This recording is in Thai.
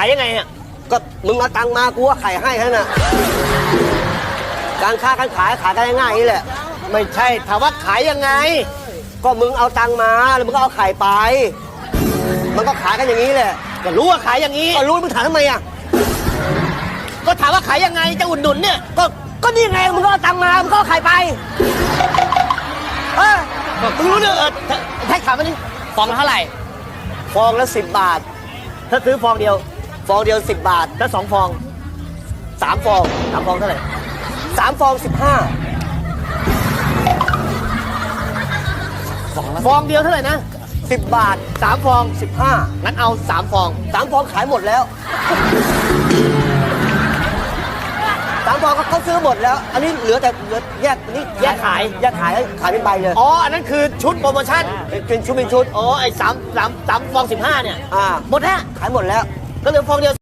ายยังไงเนี่ยก็มึงเอาตังค์มากูว่าไข่ให้แค่นั้นน่ะการค้าการขายขายกันง่ายๆอย่างนี้แหละ ไม่ใช่ถามว่าขายยังไง ก็มึงเอาตังค์มาแล้วมึงก็เอาไข่ไป มันก็ขายกันอย่างนี้แหละ ก็รู้ว่าขายอย่างนี้ก็รู้มึงถามทำไมอะก็ถามว่าขายยังไงจะอุดหนุนเนี่ย ก็ก็นี่ไงมึงก็เอาตังค์มามึงก็เอาไข่ไปเออมึงรู้เรื่องเออให้ถามมานี่ฟองละเท่าไหร่ฟองละสิบบาท ถ้าซื้อฟองเดียว ฟองเดียวสิบบาทถ้าสองฟองสามฟองสามฟองเท่าไหร่สามฟองสิบห้าฟองเดียวเท่าไหร่นะสิบบาทสามฟองสิบห้างั้นเอาสามฟองสามฟองขายหมดแล้วสามฟองเขาซื้อหมดแล้ว อันนี้เหลือแต่เหลือแยกอันนี้แยกขาย แยกขายให้ขายเป็นใบเลยอ๋อ อันนั้นคือชุดโปรโมชั่นเป็นชุดเป็นชุด อ๋อ ไอ้สามสามสามฟองสิบห้าเนี่ย อ่า หมดแล้ว ขายหมดแล้ว ก็เหลือฟองเดียว